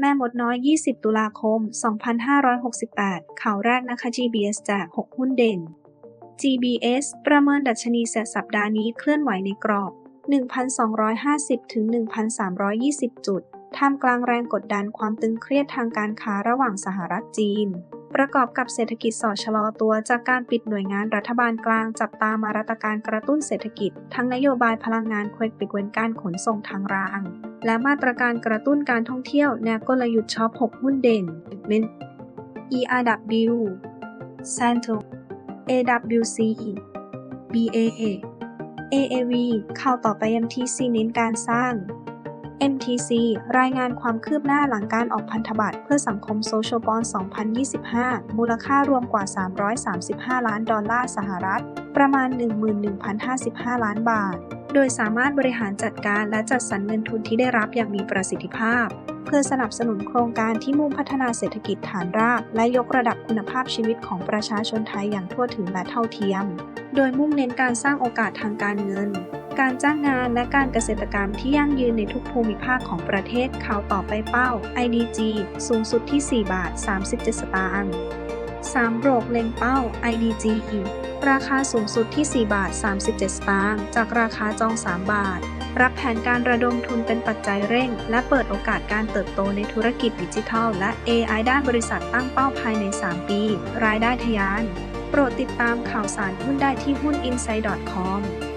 แม่มดน้อย 20 ตุลาคม 2568 ข่าวแรกนะคะ GBS จาก 6 หุ้นเด่น GBS ประเมินดัชนีเสสัปดาห์นี้เคลื่อนไหวในกรอบ 1,250 ถึง 1,320 จุด ท่ามกลางแรงกดดันความตึงเครียดทางการค้าระหว่างสหรัฐจีน ประกอบกับเศรษฐกิจสอดชะลอตัวจากการปิดหน่วยงานรัฐบาลกลางจับตามาตรการกระตุ้นเศรษฐกิจ ทั้งนโยบายพลังงานควกปิดเว้นการขนส่งทางราง และมาตรการกระตุ้นการท่องเที่ยวแนวกลยุทธ์ช็อป 6 หุ้นเด่น ERW Santo AWC BAA AAV ข่าวต่อไป MTC เน้นการสร้าง MTC รายงานความคืบหน้าหลังการออกพันธบัตรเพื่อสังคมโซเชียลบอล2025 มูลค่ารวมกว่า 335 ล้านดอลลาร์สหรัฐ ประมาณ 11,055 ล้านบาท โดยสามารถบริหารจัดการและจัดสรรเงินทุนที่ได้รับอย่างมีประสิทธิภาพ เพื่อสนับสนุนโครงการที่มุ่งพัฒนาเศรษฐกิจฐานราก และยกระดับคุณภาพชีวิตของประชาชนไทยอย่างทั่วถึงและเท่าเทียม โดยมุ่งเน้นการสร้างโอกาสทางการเงิน การจ้างงานและการเกษตรกรรมที่ยั่งยืนในทุกภูมิภาคของประเทศข่าวต่อไปเป้า IDG สูงสุดที่ 4 บาท 37 สตางค์3โรกเล็งเป้า IDG อีก ราคาสูงสุดที่ 4 บาท 37 สตางค์ จากราคาจอง 3 บาท รับแผนการระดมทุนเป็นปัจจัยเร่ง และเปิดโอกาสการเติบโตในธุรกิจดิจิทัล และ AI ด้านบริษัทตั้งเป้าภายใน 3 ปี รายได้ทะยาน โปรดติดตามข่าวสารหุ้นได้ที่หุ้น i n s i d e c o m